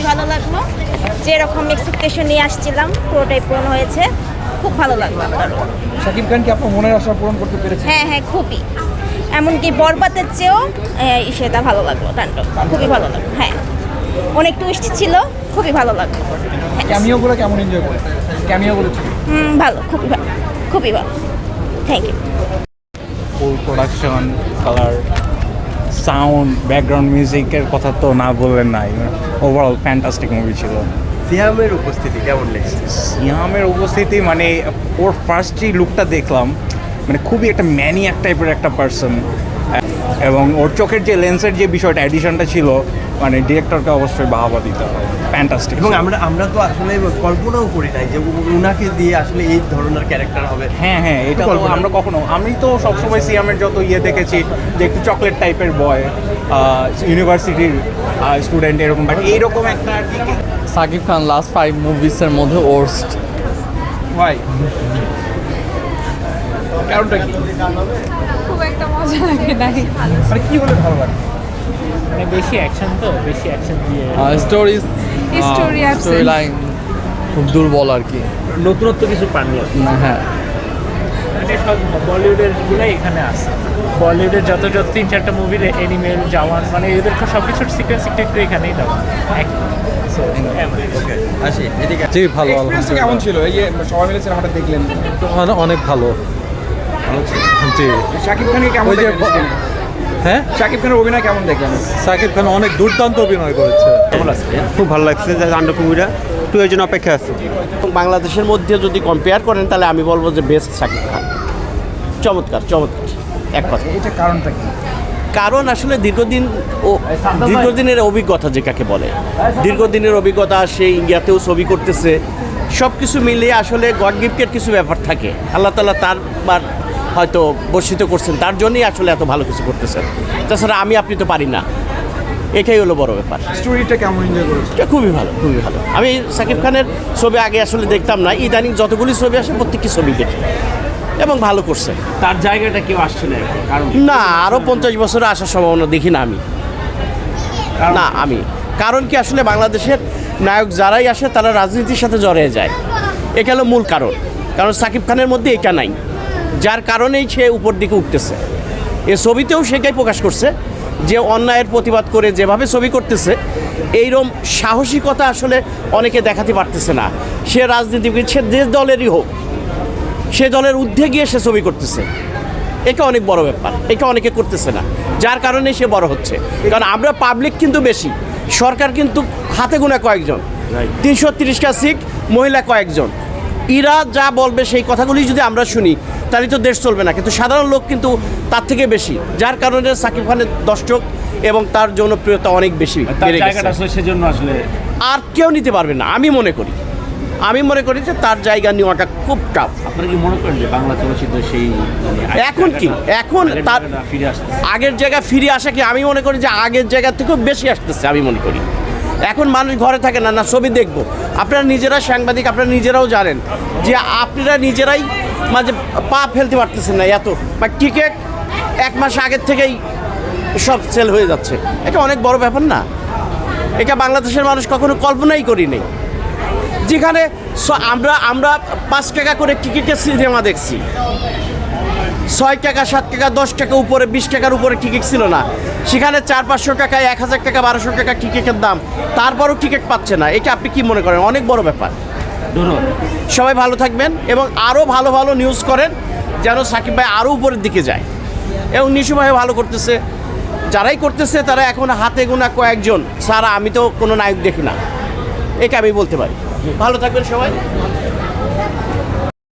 খুবই ভালো লাগল। যেরকম এক্সপেকটেশন নিয়ে আসছিলাম পুরোটাই পূরণ হয়েছে। খুব ভালো লাগল আমারও শাকিব খান কি আপনার মনের আশা পূরণ করতে পেরেছে হ্যাঁ হ্যাঁ খুবই। এমনকি বরবাতের চেয়েও সেটা ভালো লাগল তাণ্ডব। খুবই ভালো লাগল হ্যাঁ। অনেক টুইস্ট ছিল খুবই ভালো লাগল। হ্যাঁ। ক্যামিওগুলো কেমন এনজয় করে ক্যামিওগুলো হুম, ভালো খুবই ভালো খুবই ভালো। Thank you full production colour sound background মিউজিকের কথা তো না বললেন নাই ওভারঅল ফ্যান্টাস্টিক মুভি ছিল। সিয়ামের উপস্থিতি কেমন লেগেছে? সিয়ামের উপস্থিতি মানে ওর ফার্স্ট যে লুকটা দেখলাম মানে খুবই একটা ম্যানিয়াক টাইপের একটা পার্সন এবং ওর চোখের যে লেন্সের যে বিষয়টা অ্যাডিশনটা ছিল মানে ডিরেক্টরকে অবশ্যই বাহাবা দিতে হয়। ফ্যান্টাস্টিক এবং আমরা আমরা তো আসলে কল্পনাও করি নাই যে উনাকে দিয়ে আসলে এই ধরনের ক্যারেক্টার হবে। হ্যাঁ হ্যাঁ এটা তো আমরা কখনো আমি তো সবসময় সিয়ামের যত ইয়ে দেখেছি যে একটু চকলেট টাইপের বয় ইউনিভার্সিটির স্টুডেন্ট এরকম বাট এইরকম একটা আর কি সাকিব খান লাস্ট ফাইভ মুভিসের মধ্যে ওর্স্ট ভাই কারণটা কি? খুব একটা মজা লাগে নাই। মানে কি হলে ভালো লাগে? মানে বেশি অ্যাকশন তো বেশি অ্যাকশন দিয়ে। স্টোরি স্টোরি লাইন খুব দুর্বল আর কি। নতুনত্ব কিছু পাননি না হ্যাঁ। মানে সব বলিউডের গুলাই এখানে আছে। বলিউডের যত যত তিন চারটা মুভির এনিমেল জওয়ান মানে এদের সব কিছুর সিকোয়েন্স একটু একটু এখানেই দেওয়া। জি ভালো কেমন ছিল? এই যে সবাই মিলে সিনেমাটা দেখলেন। অনেক অনেক ভালো। জি। শাকিব খানকে কেমন ওই যে দেখলেন? হ্যাঁ? শাকিব খানের অভিনয় কেমন দেখলেন? সাকিব খান অনেক দুর্দান্ত অভিনয় করেছে। খুব ভালো লাগছে যে তাণ্ডব মুভিটা। একটু এই জন্য অপেক্ষা আছে। বাংলাদেশের মধ্যে যদি কম্পেয়ার করেন তাহলে আমি বলব যে বেস্ট সাকিব খান। চমৎকার চমৎকার। এক কথা। এটা কারণটা কি? কারণ আসলে দীর্ঘদিন ও দীর্ঘদিনের অভিজ্ঞতা যেটাকে বলে। দীর্ঘদিনের অভিজ্ঞতা সে ইন্ডিয়াতেও ছবি করতেছে। সব কিছু মিলিয়ে আসলে গড গিফটের কিছু ব্যাপার থাকে। আল্লাহ তালা তার হয়তো বর্ষিত করছেন তার জন্যই আসলে এত ভালো কিছু করতেছেন। তাছাড়া আমি আপনি তো পারি না। এটাই হলো বড় ব্যাপার। স্টোরিটা কেমন এনজয় করেছে এটা খুবই ভালো খুবই ভালো। আমি সাকিব খানের ছবি আগে আসলে দেখতাম না ইদানিং যতগুলি ছবি আসে প্রত্যেকটি ছবি দেখি। এবং ভালো করছে। তার জায়গাটা কেউ আসছে না এখন। কারণ? না আরও পঞ্চাশ বছরে আসার সম্ভাবনা দেখি না আমি। না আমি। কারণ কি আসলে বাংলাদেশের নায়ক যারাই আসে তারা রাজনীতির সাথে জড়িয়ে যায়। এটা হলো মূল কারণ। কারণ সাকিব খানের মধ্যে এটা নাই। যার কারণেই সে উপর দিকে উঠতেছে। এ ছবিতেও সেটাই প্রকাশ করছে যে অন্যায়ের প্রতিবাদ করে যেভাবে ছবি করতেছে এইরম সাহসিকতা আসলে অনেকে দেখাতে পারতেছে না। সে রাজনীতিবিদ সে যে দলেরই হোক সে দলের ঊর্ধ্বে গিয়ে সে ছবি করতেছে। এটা অনেক বড় ব্যাপার এটা অনেকে করতেছে না। যার কারণে সে বড় হচ্ছে। কারণ আমরা পাবলিক কিন্তু বেশি সরকার কিন্তু হাতে গোনা কয়েকজন। তিনশো তিরিশটা সিট মহিলা কয়েকজন। ইরা যা বলবে সেই কথাগুলি যদি আমরা শুনি তাহলে তো দেশ চলবে না। কিন্তু সাধারণ লোক কিন্তু তার থেকে বেশি যার কারণে সাকিব খানের দর্শক এবং তার জনপ্রিয়তা অনেক বেশি সেজন্য আসলে আর কেউ নিতে পারবে না আমি মনে করি। আমি মনে করি যে তার জায়গা নেওয়াটা খুব টাফ আপনারা কি মনে করেন যে বাংলা চলচ্চিত্র সেই মানে এখন কি? এখন তার ফিরে আসছে আগের জায়গায় ফিরে আসা কি? আমি মনে করি যে আগের জায়গা থেকেও বেশি আসতেছে আমি মনে করি। এখন মানুষ ঘরে থাকে না না, ছবি দেখব। আপনারা নিজেরা সাংবাদিক, আপনারা নিজেরাও জানেন যে আপনারা নিজেরাই মাঝে পা ফেলতে পারতেছেন না এত। বা টিকিট এক মাস আগের থেকেই সব সেল হয়ে যাচ্ছে। এটা অনেক বড় ব্যাপার না। এটা বাংলাদেশের মানুষ কখনো কল্পনাই করি নেই। যেখানে আমরা আমরা পাঁচ টাকা করে টিকিটের সিনেমা দেখছি। ছয় টাকা সাত টাকা দশ টাকা উপরে বিশ টাকার উপরে টিকিট ছিল না। সেখানে চার পাঁচশো টাকা এক হাজার টাকা বারোশো টাকা টিকিটের দাম। তারপরও টিকিট পাচ্ছে না। এটা আপনি কি মনে করেন? অনেক বড় ব্যাপার। ধন্যবাদ। সবাই ভালো থাকবেন এবং আরও ভালো ভালো নিউজ করেন যেন সাকিব ভাই আরও উপরের দিকে যায়। এবং নিশু ভাই ভালো করতেছে। যারাই করতেছে তারা এখন হাতে গোনা কয়েকজন। সারা আমি তো কোনো নায়ক দেখি না। এটা আমি বলতে পারি। ভালো থাকবেন সবাই।